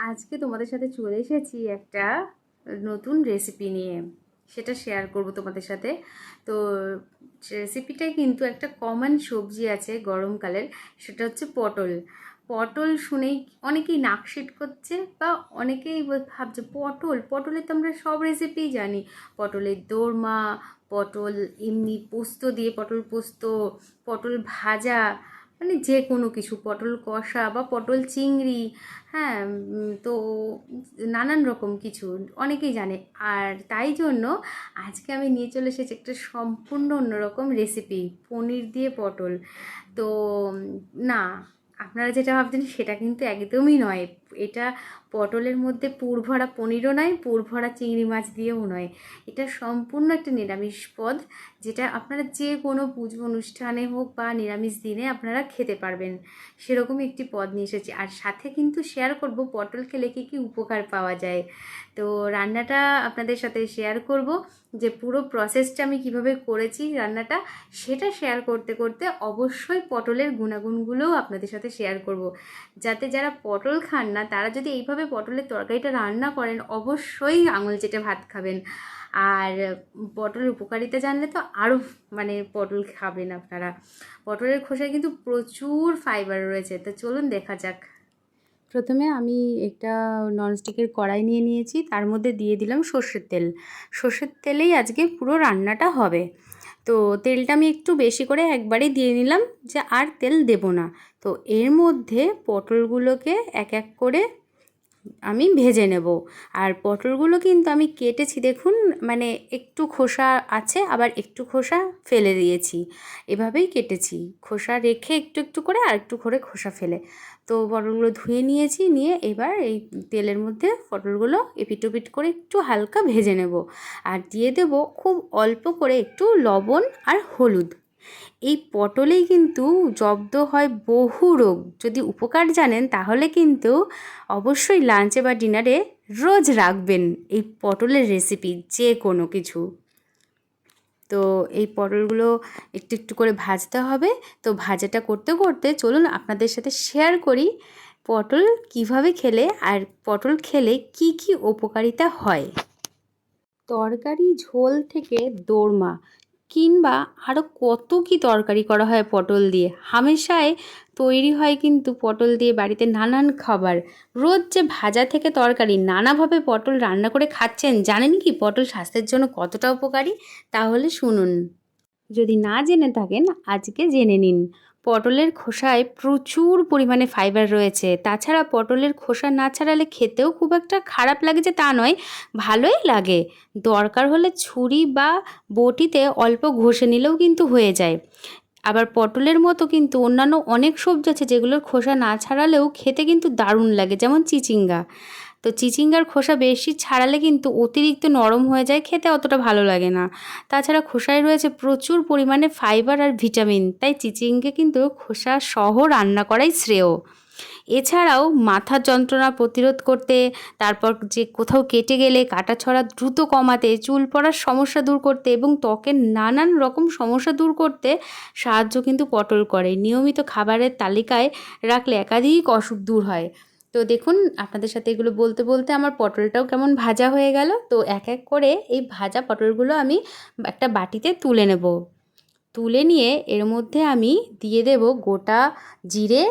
আজকে তোমাদের সাথে চলে এসেছি একটা নতুন রেসিপি নিয়ে। সেটা শেয়ার করব তোমাদের সাথে। তো রেসিপিটাই কিন্তু একটা কমন সবজি আছে গরমকালের সেটা হচ্ছে পটল। পটল শুনেই অনেকেই নাকশিট করছে বা অনেকেই ভাবছে পটল, পটলের তো আমরা সব রেসিপিই জানি। পটলের দোরমা, পটল এমনি পোস্ত দিয়ে পটল পোস্ত, পটল ভাজা মানে যে কোনো কিছু, পটল কষা বা পটল চিংড়ি হ্যাঁ তো নানান রকম কিছু, অনেকেই জানে। আর তাই জন্য আজকে আমি নিয়ে চলে এসেছি একটা সম্পূর্ণ অন্যরকম রেসিপি পনির দিয়ে পটল। তো, না, আপনারা যেটা ভাবছেন সেটা কিন্তু একদমই নয়। এটা পটলের মধ্যে পুর ভরা পনিরও নয় পুর ভরা চিংড়ি মাছ দিয়েও নয়। এটা সম্পূর্ণ একটা নিরামিষ পদ, যেটা আপনারা যে কোনো পুজো অনুষ্ঠানে হোক বা নিরামিষ দিনে আপনারা খেতে পারবেন। সেরকমই একটি পদ নিয়ে এসেছি। আর সাথে কিন্তু শেয়ার করব, পটল খেলে কী কী উপকার পাওয়া যায়। তো রান্নাটা আপনাদের সাথে শেয়ার করব, যে পুরো প্রসেসটা আমি কীভাবে করেছি রান্নাটা, সেটা শেয়ার করতে করতে অবশ্যই পটলের গুণাগুণগুলোও আপনাদের সাথে শেয়ার করব। যাতে যারা পটল খান না তারা যদি এইভাবে পটলের তরকারিটা রান্না করেন, অবশ্যই আঙুল চেটে ভাত খাবেন। আর পটলের উপকারিতা জানলে তো আরও মানে পটল খাবেন আপনারা। পটলের খোসায় কিন্তু প্রচুর ফাইবার রয়েছে। তো চলুন দেখা যাক। প্রথমে আমি একটা ননস্টিকের কড়াই নিয়ে নিয়েছি। তার মধ্যে দিয়ে দিলাম সর্ষের তেল। সর্ষের তেলেই আজকে পুরো রান্নাটা হবে। তো তেলটা আমি একটু বেশি করে একবারে দিয়ে নিলাম যে আর তেল দেব না। তো এর মধ্যে পটলগুলোকে এক এক করে আমি ভেজে নেব। আর পটলগুলো কিন্তু আমি কেটেছি, দেখুন মানে একটু খোসা আছে, আবার একটু খোসা ফেলে দিয়েছি। এভাবেই কেটেছি। খোসা রেখে একটু একটু করে আর একটু করে খোসা ফেলে। তো পটলগুলো ধুয়ে নিয়েছি, নিয়ে এবার এই তেলের মধ্যে পটলগুলো এপিটোপিট করে একটু হালকা ভেজে নেব। আর দিয়ে দেব খুব অল্প করে একটু লবণ আর হলুদ। এই পটলেই কিন্তু জব্দ হয় বহু রোগ। যদি উপকার জানেন, তাহলে কিন্তু অবশ্যই লাঞ্চে বা ডিনারে রোজ রাখবেন এই পটলের রেসিপি যে কোনো কিছু। তো এই পটলগুলো একটু একটু করে ভাজতে হবে। তো ভাজাটা করতে করতে চলুন আপনাদের সাথে শেয়ার করি পটল কীভাবে খেলে আর পটল খেলে কি কি উপকারিতা হয়। তরকারি ঝোল থেকে দোরমা কিংবা আরও কত কি তরকারি করা হয় পটল দিয়ে? হামেশায় তৈরি হয় কিন্তু পটল দিয়ে বাড়িতে নানান খাবার। রোজ যে ভাজা থেকে তরকারি, নানাভাবে পটল রান্না করে খাচ্ছেন, জানেন কি পটল স্বাস্থ্যের জন্য কতটা উপকারী? তাহলে শুনুন। যদি না জেনে থাকেন, আজকে জেনে নিন। পটলের খোসায় প্রচুর পরিমাণে ফাইবার রয়েছে। তাছাড়া পটলের খোসা না ছাড়ালে খেতেও খুব একটা খারাপ লাগে যে তা নয়, ভালোই লাগে। দরকার হলে ছুরি বা বটিতে অল্প ঘষে নিলেও কিন্তু হয়ে যায়। আবার পটলের মতো কিন্তু অন্যান্য অনেক সবজি আছে যেগুলোর খোসা না ছাড়ালেও খেতে কিন্তু দারুণ লাগে, যেমন চিচিঙ্গা। তো চিচিঙ্গার খোসা বেশি ছাড়ালে কিন্তু অতিরিক্ত নরম হয়ে যায়, খেতে অতটা ভালো লাগে না। তাছাড়া খোসায় রয়েছে প্রচুর পরিমাণে ফাইবার আর ভিটামিন, তাই চিচিঙ্গে কিন্তু খোসা সহ রান্না করাই শ্রেয়। এছাড়াও মাথার যন্ত্রণা প্রতিরোধ করতে, তারপর যে কোথাও কেটে গেলে কাটা ছড়া দ্রুত কমাতে, চুল পড়ার সমস্যা দূর করতে এবং ত্বকের নানান রকম সমস্যা দূর করতে সাহায্য কিন্তু পটল করে। নিয়মিত খাবারের তালিকায় রাখলে একাধিক অসুখ দূর হয়। তো দেখুন, আপনাদের সাথে এগুলো বলতে বলতে আমার পটলটাও কেমন ভাজা হয়ে গেল। তো এক এক করে এই ভাজা পটলগুলো আমি একটা বাটিতে তুলে নেব। তুলে নিয়ে এর মধ্যে আমি দিয়ে দেব গোটা জিরে,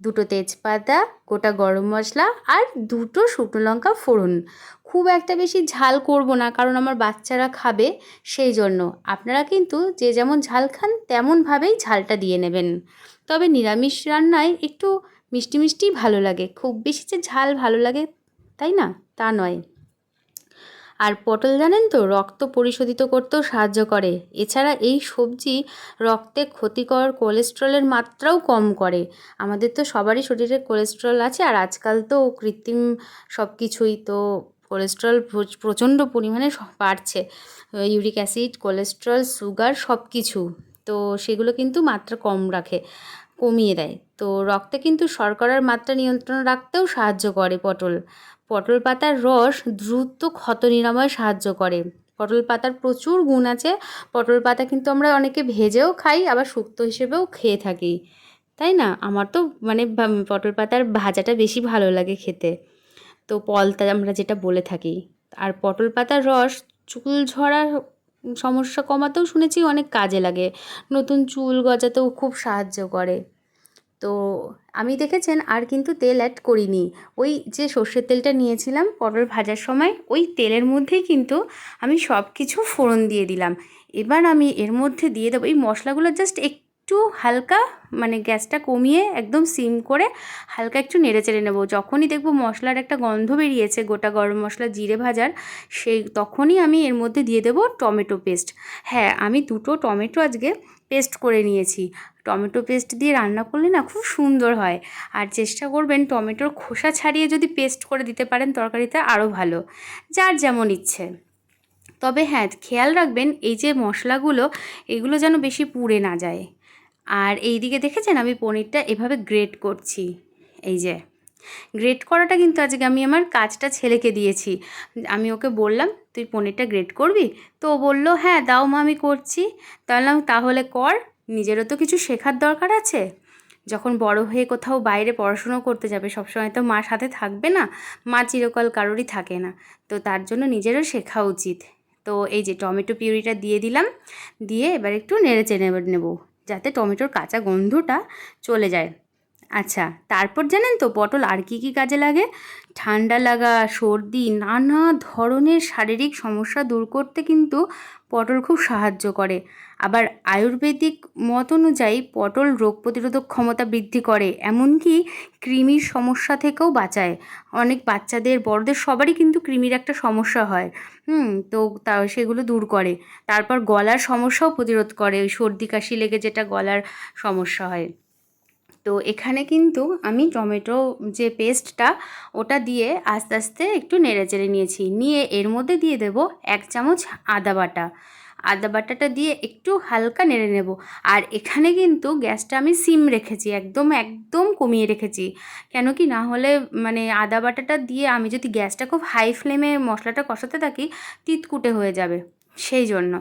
দুটো তেজপাতা, গোটা গরম মশলা আর দুটো শুকনো লঙ্কা ফোড়ন। খুব একটা বেশি ঝাল করব না, কারণ আমার বাচ্চারা খাবে সেই জন্য। আপনারা কিন্তু যে যেমন ঝাল খান, তেমনভাবেই ঝালটা দিয়ে নেবেন। তবে নিরামিষ রান্নায় একটু মিষ্টি মিষ্টিই ভালো লাগে। খুব বেশি যে ঝাল ভালো লাগে, তাই না? তা নয়। আর পটল জানেন তো, রক্ত পরিশোধিত করতেও সাহায্য করে। এছাড়া এই সবজি রক্তে ক্ষতিকর কোলেস্ট্রলের মাত্রাও কম করে। আমাদের তো সবারই শরীরে কোলেস্ট্রল আছে, আর আজকাল তো কৃত্রিম সব কিছুই তো কোলেস্ট্রল প্র- প্রচণ্ড পরিমাণে বাড়ছে। ইউরিক অ্যাসিড, কোলেস্ট্রল, সুগার সব কিছু তো সেগুলো কিন্তু মাত্রা কম রাখে। কমিয়ে দেয়। তো রক্তে কিন্তু শর্করার মাত্রা নিয়ন্ত্রণ রাখতেও সাহায্য করে পটল। পটল পাতার রস দ্রুত ক্ষত নিরাময় সাহায্য করে। পটল পাতার প্রচুর গুণ আছে। পটল পাতা কিন্তু আমরা অনেকে ভেজেও খাই, আবার শুক্তো হিসেবেও খেয়ে থাকি। তাই না? আমার তো মানে পটল পাতার ভাজাটা বেশি ভালো লাগে খেতে। তো পলতা আমরা যেটা বলে থাকি। আর পটল পাতার রস চুল ঝরার সমস্যা কমাতেও শুনেছি অনেক কাজে লাগে। নতুন চুল গজাতেও খুব সাহায্য করে। তো আমি দেখেছেন আর কিন্তু তেল অ্যাড করিনি। ওই যে সর্ষের তেলটা নিয়েছিলাম পটল ভাজার সময়, ওই তেলের মধ্যেই কিন্তু আমি সব কিছু ফোড়ন দিয়ে দিলাম। এবার আমি এর মধ্যে দিয়ে দেবো। এই মশলাগুলো জাস্ট একটু হালকা মানে গ্যাসটা কমিয়ে একদম সিম করে হালকা একটু নেড়ে চেড়ে নেব। যখনই দেখব মশলার একটা গন্ধ বেরিয়েছে, গোটা গরম মশলা জিরে ভাজার, সেই তখনই আমি এর মধ্যে দিয়ে দেবো টমেটো পেস্ট। হ্যাঁ আমি দুটো টমেটো আজকে পেস্ট করে নিয়েছি। টমেটো পেস্ট দিয়ে রান্না করলে না খুব সুন্দর হয়। আর চেষ্টা করবেন টমেটোর খোসা ছাড়িয়ে যদি পেস্ট করে দিতে পারেন তরকারিতে আরও ভালো, যার যেমন ইচ্ছে। তবে হ্যাঁ খেয়াল রাখবেন এই যে মশলাগুলো, এগুলো যেন বেশি পুড়ে না যায়। আর এই দিকে দেখেছেন আমি পনিরটা এভাবে গ্রেট করছি। এই যে গ্রেট করাটা কিন্তু আজকে আমি আমার কাজটা ছেলেকে দিয়েছি। আমি ওকে বললাম, তুই পনিরটা গ্রেট করবি? তো ও বলল হ্যাঁ দাও মা, আমি করছি। তাহলে তাহলে কর, নিজেরও তো কিছু শেখার দরকার আছে। যখন বড় হয়ে কোথাও বাইরে পড়াশুনো করতে যাবে, সবসময় তো মা সাথে থাকবে না, মা চিরকাল কারোরই থাকে না। তো তার জন্য নিজেরও শেখা উচিত। তো এই যে, টমেটো পিউরিটা দিয়ে দিলাম, দিয়ে এবার একটু নেড়ে চেড়ে নেব। যাতে টমেটোর কাঁচা গন্ধটা চলে যায়। আচ্ছা তারপর জানেন তো পটল আর কি কি কাজে লাগে? ঠান্ডা লাগা, সর্দি, নানা ধরনের শারীরিক সমস্যা দূর করতে কিন্তু পটল খুব সাহায্য করে। আবার আয়ুর্বেদিক মত অনুযায়ী পটল রোগ প্রতিরোধক ক্ষমতা বৃদ্ধি করে, এমনকি কৃমির সমস্যা থেকেও বাঁচায়। অনেক বাচ্চাদের, বড়দের সবারই কিন্তু কৃমির একটা সমস্যা হয়। হুম, তো তা সেগুলো দূর করে। তারপর গলার সমস্যাও প্রতিরোধ করে, ওই সর্দি কাশি লেগে যেটা গলার সমস্যা হয়। তো এখানে কিন্তু আমি টমেটো যে পেস্টটা, ওটা দিয়ে আস্তে আস্তে একটু নেড়ে চেড়ে নিয়েছি। নিয়ে এর মধ্যে দিয়ে দেব এক চামচ আদা বাটা। আদা বাটাটা দিয়ে একটু হালকা নেড়ে নেব। আর এখানে কিন্তু গ্যাসটা আমি সিম রেখেছি, একদম একদম কমিয়ে রেখেছি। কেন কি না হলে মানে আদা বাটাটা দিয়ে আমি যদি গ্যাসটা খুব হাই ফ্লেমে মশলাটা কষাতে থাকি, তিতকুটে হয়ে যাবে। সেই জন্য।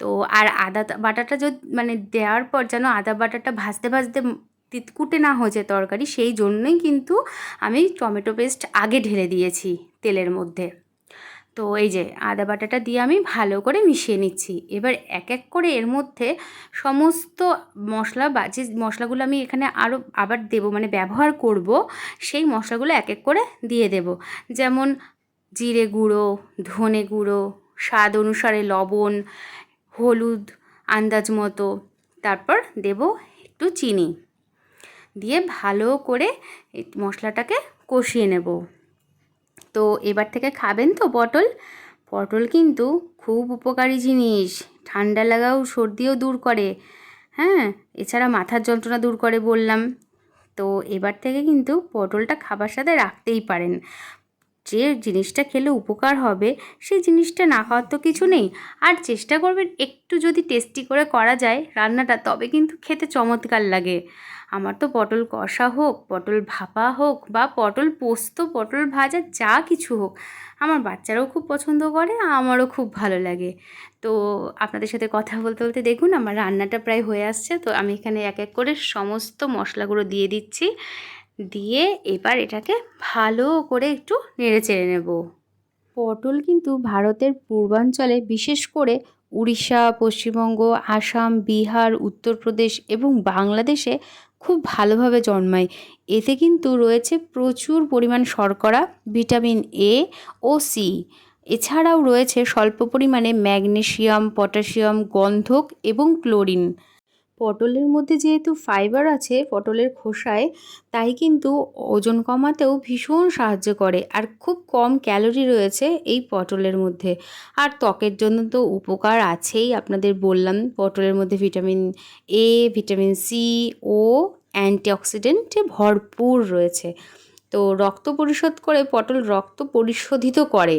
তো আর আদা বাটাটা যদি মানে দেওয়ার পর যেন আদা বাটাটা ভাজতে ভাজতে তিতকুটে না হয়েছে তরকারি, সেই জন্যই কিন্তু আমি টমেটো পেস্ট আগে ঢেলে দিয়েছি তেলের মধ্যে। তো এই যে আদা বাটাটা দিয়ে আমি ভালো করে মিশিয়ে নিচ্ছি। এবার এক এক করে এর মধ্যে সমস্ত মশলা বা যে মশলাগুলো আমি এখানে আরও আবার দেব মানে ব্যবহার করব, সেই মশলাগুলো এক এক করে দিয়ে দেব। যেমন জিরে গুঁড়ো, ধনে গুঁড়ো, স্বাদ অনুসারে লবণ, হলুদ, আন্দাজ মতো, তারপর দেব একটু চিনি। দিয়ে ভালো করে মশলাটাকে কষিয়ে নেব। তো এবার থেকে খাবেন তো পটল। পটল কিন্তু খুব উপকারী জিনিস, ঠান্ডা লাগাও, সর্দিও দূর করে। হ্যাঁ এছাড়া মাথার যন্ত্রণা দূর করে বললাম। তো এবার থেকে কিন্তু পটলটা খাবার সাথে রাখতেই পারেন। যে জিনিসটা খেলে উপকার হবে, সেই জিনিসটা না খাওয়ার তো কিছু নেই। আর চেষ্টা করবেন একটু যদি টেস্টি করে করা যায় রান্নাটা, তবে কিন্তু খেতে চমৎকার লাগে। আমার তো পটল কষা হোক, পটল ভাপা হোক বা পটল পোস্ত, পটল ভাজা, যা কিছু হোক, আমার বাচ্চারাও খুব পছন্দ করে, আমারও খুব ভালো লাগে। তো আপনাদের সাথে কথা বলতে বলতে দেখুন, আমার রান্নাটা প্রায় হয়ে আসছে, তো আমি এখানে এক এক করে সমস্ত মশলাগুলো দিয়ে দিচ্ছি। দিয়ে এবার এটাকে ভালো করে একটু নেড়ে চেড়ে নেব। পটল কিন্তু ভারতের পূর্বাঞ্চলে বিশেষ করে উড়িষ্যা, পশ্চিমবঙ্গ, আসাম, বিহার, উত্তরপ্রদেশ এবং বাংলাদেশে খুব ভালোভাবে জন্মায়। এতে কিন্তু রয়েছে প্রচুর পরিমাণ শর্করা, ভিটামিন এ ও সি এছাড়াও রয়েছে স্বল্প পরিমাণে ম্যাগনেশিয়াম পটাশিয়াম গন্ধক এবং ক্লোরিন। পটলের মধ্যে যেহেতু ফাইবার আছে পটলের খোসায়, তাই কিন্তু ওজন কমাতেও ভীষণ সাহায্য করে। আর খুব কম ক্যালোরি রয়েছে এই পটলের মধ্যে। আর ত্বকের জন্য তো উপকার আছেই, আপনাদের বললাম পটলের মধ্যে ভিটামিন এ ভিটামিন সি ও অ্যান্টিঅক্সিডেন্টে ভরপুর রয়েছে। তো রক্ত পরিশোধ করে, পটল রক্ত পরিশোধিত করে।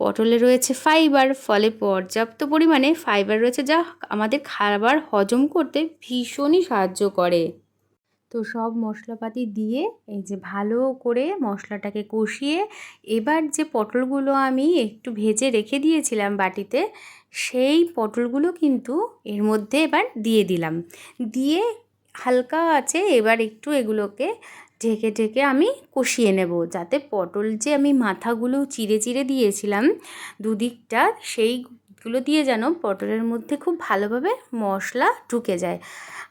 পটলে রয়েছে ফাইবার ফলে পর্যাপ্ত পরিমাণে ফাইবার রয়েছে যা আমাদের খাবার হজম করতে ভীষণই সাহায্য করে। তো সব মশলাপাতি দিয়ে এই যে ভালো করে মশলাটাকে কষিয়ে এবার যে পটলগুলো আমি একটু ভেজে রেখে দিয়েছিলাম বাটিতে, সেই পটলগুলো কিন্তু এর মধ্যে এবার দিয়ে দিলাম। দিয়ে হালকা আছে, এবার একটু এগুলোকে ঢেকে ঢেকে আমি কষিয়ে নেব যাতে পটল যে আমি মাথাগুলো চিড়ে চিড়ে দিয়েছিলাম দুদিকটা, সেইগুলো দিয়ে যেন পটলের মধ্যে খুব ভালোভাবে মশলা ঢুকে যায়।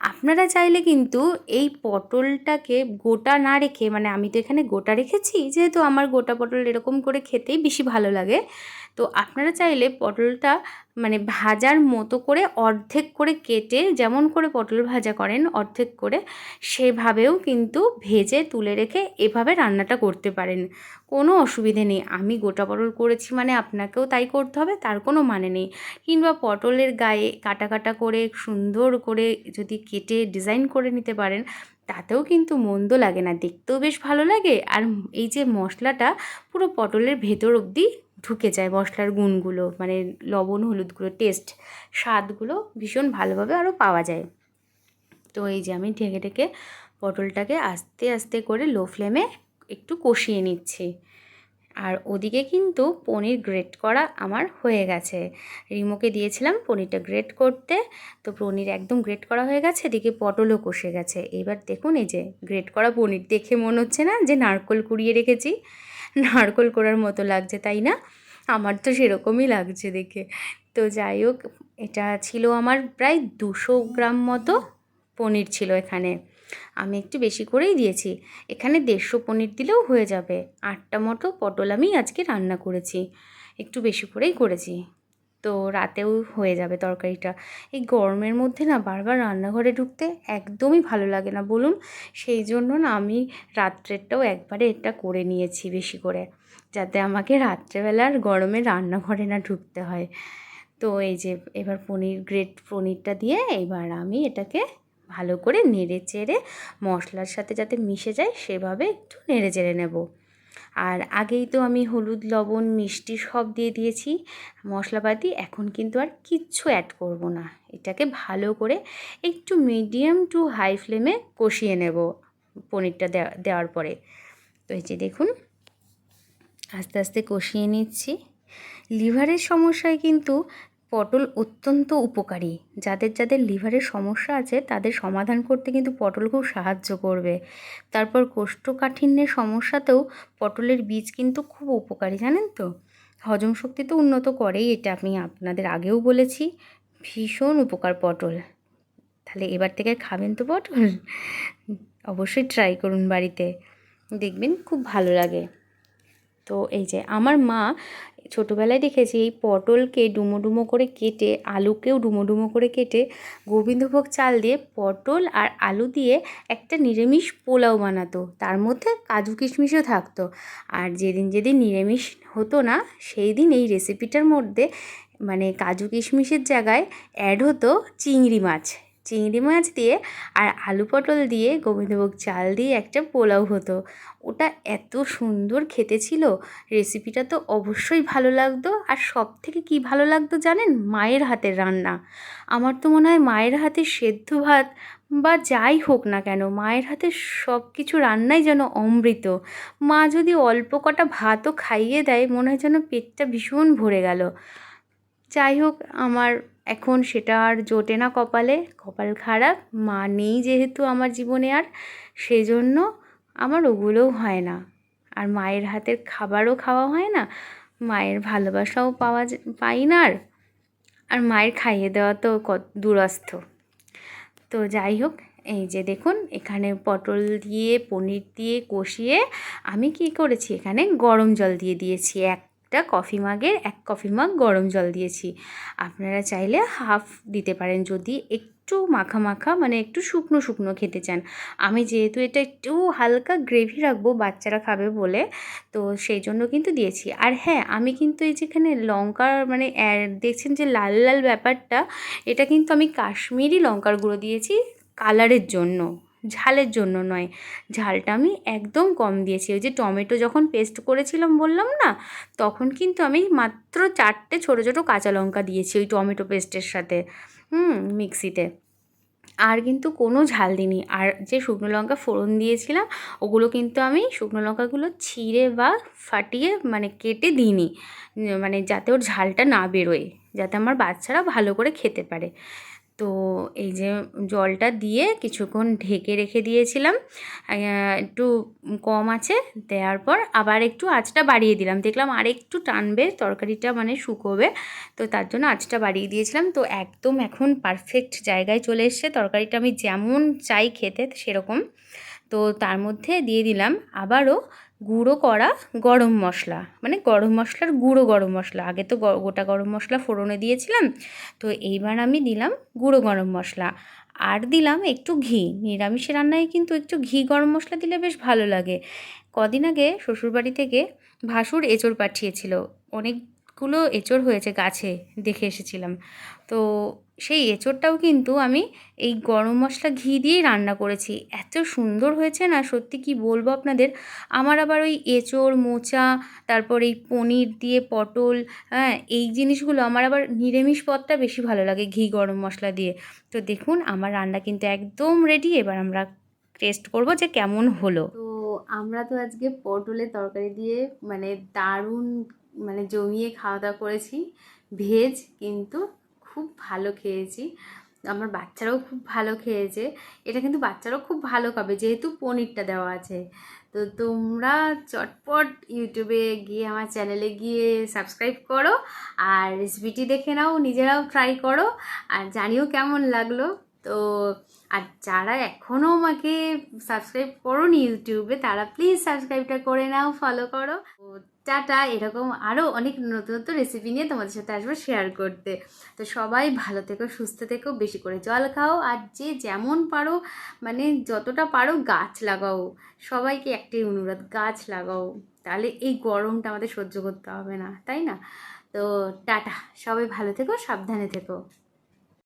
আপনারা চাইলে কিন্তু এই পটলটাকে গোটা না রেখে মানে আমি তো এখানে গোটা রেখেছি, যেহেতু আমার গোটা পটল এরকম করে খেতেই বেশি ভালো লাগে, তো আপনারা চাইলে পটলটা মানে ভাজার মতো করে অর্ধেক করে কেটে যেমন করে পটল ভাজা করেন অর্ধেক করে সেভাবেও কিন্তু ভেজে তুলে রেখে এভাবে রান্নাটা করতে পারেন। কোনো অসুবিধে নেই। আমি গোটা পটল করেছি মানে আপনাকেও তাই করতে হবে, তার কোনো মানে নেই। কিংবা পটলের গায়ে কাটা কাটা করে সুন্দর করে যদি কেটে ডিজাইন করে নিতে পারেন, তাতেও কিন্তু মন্দ লাগে না। দেখতেও বেশ ভালো লাগে। আর এই যে মশলাটা পুরো পটলের ভেতর অবধি ঢুকে যায় মশলার গুণগুলো মানে লবণ হলুদগুলো টেস্ট স্বাদগুলো ভীষণ ভালোভাবে আরও পাওয়া যায়। তো এই যে আমি ঢেকে ঢেকে পটলটাকে আস্তে আস্তে করে লো ফ্লেমে একটু কষিয়ে নিচ্ছি। আর ওদিকে কিন্তু পনির গ্রেট করা আমার হয়ে গেছে। রিমোকে দিয়েছিলাম পনিরটা গ্রেট করতে, তো পনির একদম গ্রেট করা হয়ে গেছে, এদিকে পটলও কষে গেছে। এবার দেখুন এই যে গ্রেট করা পনির দেখে মনে হচ্ছে না যে নারকল কুড়িয়ে রেখেছি। নারকল করার মতো লাগছে, তাই না? আমার তো সেরকমই লাগছে দেখে। তো যাই হোক, এটা ছিল আমার প্রায় দুশো গ্রাম মতো পনির ছিল এখানে। আমি একটু বেশি করেই দিয়েছি। এখানে দেড়শো পনির দিলেও হয়ে যাবে। আটটা মতো পটল আমি আজকে রান্না করেছি। একটু বেশি করেই করেছি। তো রাতেও হয়ে যাবে তরকারিটা। এই গরমের মধ্যে না বারবার রান্নাঘরে ঢুকতে একদমই ভালো লাগে না, বলুন? সেই জন্য না আমি রাত্রেরটাও একবারে এটা করে নিয়েছি বেশি করে, যাতে আমাকে রাত্রেবেলার গরমে রান্নাঘরে না ঢুকতে হয়। তো এই যে এবার পনির, গ্রেট পনিরটা দিয়ে এবার আমি এটাকে ভালো করে নেড়ে চেড়ে মশলার সাথে যাতে মিশে যায় সেভাবে একটু নেড়ে চেড়ে নেব। আর আগেই তো আমি হলুদ, লবণ, মিষ্টি সব দিয়ে দিয়েছি। মশলাপাতি এখন কিন্তু আর কিচ্ছু অ্যাড করব না। এটাকে ভালো করে একটু মিডিয়াম টু হাই ফ্লেমে কষিয়ে নেব পনিরটা দেওয়ার পরে। তো এই যে দেখুন, আস্তে আস্তে কষিয়ে নিচ্ছি। লিভারের সমস্যায় কিন্তু পটল অত্যন্ত উপকারী। যাদের যাদের লিভারের সমস্যা আছে, তাদের সমাধান করতে কিন্তু পটল খুব সাহায্য করবে। তারপর কোষ্ঠকাঠিন্যের সমস্যাতেও পটলের বীজ কিন্তু খুব উপকারী, জানেন তো? হজম শক্তি তো উন্নত করেই, এটা আমি আপনাদের আগেও বলেছি। ভীষণ উপকার পটল। তাহলে এবার থেকে খাবেন তো পটল? অবশ্যই ট্রাই করুন বাড়িতে। দেখবেন খুব ভালো লাগে। তো এই যে আমার মা ছোটোবেলায় দেখেছি এই পটলকে ডুমো ডুমো করে কেটে, আলুকেও ডুমো ডুমো করে কেটে গোবিন্দভোগ চাল দিয়ে পটল আর আলু দিয়ে একটা নিরামিষ পোলাও বানাতো। তার মধ্যে কাজু কিশমিশও থাকতো। আর যেদিন যেদিন নিরামিষ হতো না, সেই দিন এই রেসিপিটার মধ্যে মানে কাজু কিশমিশের জায়গায় অ্যাড হতো চিংড়ি মাছ। চিংড়ি মাছ দিয়ে আর আলু পটল দিয়ে গোবিন্দভোগ চাল দিয়ে একটা পোলাও হতো। ওটা এত সুন্দর খেতে ছিল, রেসিপিটা তো অবশ্যই ভালো লাগতো। আর সব থেকে কী ভালো লাগতো জানেন? মায়ের হাতের রান্না। আমার তো মনে হয় মায়ের হাতে সেদ্ধ ভাত বা যাই হোক না কেন, মায়ের হাতে সব কিছু রান্নাই যেন অমৃত। মা যদি অল্প কটা ভাতও খাইয়ে দেয়, মনে হয় যেন পেটটা ভীষণ ভরে গেল। যাই হোক, আমার এখন সেটা আর জোটে না কপালে, কপাল খারাপ, মা নেই যেহেতু আমার জীবনে আর সেই জন্য আমার ওগুলোও হয় না। আর মায়ের হাতের খাবারও খাওয়া হয় না, মায়ের ভালোবাসাও পাওয়া পাই না আর। আর মায়ের খাইয়ে দেওয়া তো কত দূরস্থ। তো যাই হোক, এই যে দেখুন, এখানে পটল দিয়ে, পনির দিয়ে কষিয়ে আমি কি করেছি? এখানে গরম জল দিয়ে দিয়েছি, এক একটা কফি মাগের এক কফি মাগ গরম জল দিয়েছি। আপনারা চাইলে হাফ দিতে পারেন যদি একটু মাখা মাখা মানে একটু শুকনো শুকনো খেতে চান। আমি যেহেতু এটা একটু হালকা গ্রেভি রাখব, বাচ্চারা খাবে বলে, তো সেই জন্য কিন্তু দিয়েছি। আর হ্যাঁ আমি কিন্তু এই যেখানে লঙ্কার মানে দেখছেন যে লাল লাল ব্যাপারটা, এটা কিন্তু আমি কাশ্মীরি লঙ্কার গুঁড়ো দিয়েছি, কালারের জন্য। ঝালের জন্য নয়। ঝালটা আমি একদম কম দিয়েছি। ওই যে টমেটো যখন পেস্ট করেছিলাম বললাম না, তখন কিন্তু আমি মাত্র চারটে ছোটো ছোটো কাঁচা লঙ্কা দিয়েছি ওই টমেটো পেস্টের সাথে। হুম, মিক্সিতে। আর কিন্তু কোনো ঝাল দিইনি। আর যে শুকনো লঙ্কা ফোড়ন দিয়েছিলাম, ওগুলো কিন্তু আমি শুকনো লঙ্কাগুলো ছিঁড়ে বা ফাটিয়ে মানে কেটে দিইনি। মানে যাতে ওর ঝালটা না বেরোয়, যাতে আমার বাচ্চারা ভালো করে খেতে পারে। তো এই যে জলটা দিয়ে কিছুক্ষণ ঢেকে রেখে দিয়েছিলাম একটু কম আছে, দেওয়ার পর আবার একটু আঁচটা বাড়িয়ে দিলাম। দেখলাম আর একটু টানবে, তরকারিটা মানে শুকোবে, তো তার জন্য আঁচটা বাড়িয়ে দিয়েছিলাম। তো একদম এখন পারফেক্ট জায়গায় চলে এসছে। তরকারিটা আমি যেমন চাই খেতে সেরকম। তো তার মধ্যে দিয়ে দিলাম। আবারও গুঁড়ো করা গরম মশলা। মানে গরম মশলার গুঁড়ো গরম মশলা। আগে তো গোটা গরম মশলা ফোড়নে দিয়েছিলাম। তো এইবার আমি দিলাম গুঁড়ো গরম মশলা। আর দিলাম একটু ঘি। নিরামিষে রান্নায় কিন্তু একটু ঘি গরম মশলা দিলে বেশ ভালো লাগে। কদিন আগে শ্বশুরবাড়ি থেকে ভাসুর এঁচড় পাঠিয়েছিল। অনেকগুলো এঁচড় হয়েছে গাছে দেখে এসেছিলাম। তো সেই এঁচড়টাও কিন্তু আমি এই গরম মশলা ঘি দিয়েই রান্না করেছি। এত সুন্দর হয়েছে না? সত্যি কি বলব আপনাদের? আমার আবার ওই এঁচড়, মোচা, তারপর এই পনির দিয়ে পটল হ্যাঁ এই জিনিসগুলো আমার আবার নিরামিষ পদটা বেশি ভালো লাগে ঘি গরম মশলা দিয়ে। তো দেখুন, আমার রান্না কিন্তু একদম রেডি এবার আমরা টেস্ট করব যে কেমন হলো। তো আমরা তো আজকে পটলের তরকারি দিয়ে মানে দারুণ মানে জমিয়ে খাওয়া দাওয়া করেছি, ভেজ কিন্তু খুব ভালো খেয়েছি। আমার বাচ্চারাও খুব ভালো খেয়েছে। এটা কিন্তু বাচ্চারাও খুব ভালো খাবে, যেহেতু পনিরটা দেওয়া আছে। তো তোমরা চটপট ইউটিউবে গিয়ে আমার চ্যানেলে গিয়ে সাবস্ক্রাইব করো, আর রেসিপিটি দেখে নাও, নিজেরাও ট্রাই করো, আর জানিও কেমন লাগল। তো আর যারা এখনও আমাকে সাবস্ক্রাইব করোনি ইউটিউবে, তারা প্লিজ সাবস্ক্রাইবটা করে নাও ফলো করো। টাটা, এরকম আরও অনেক নতুন নতুন রেসিপি নিয়ে তোমাদের সাথে আসব শেয়ার করতে। তো সবাই ভালো থেকো, সুস্থ থেকো, বেশি করে জল খাও, আর যে যেমন পারো মানে যতটা পারো গাছ লাগাও। সবাইকে একটাই অনুরোধ, গাছ লাগাও। তাহলে এই গরমটা আমাদের সহ্য করতে হবে না, তাই না? তো টাটা, সবাই ভালো থেকো, সাবধানে থেকো।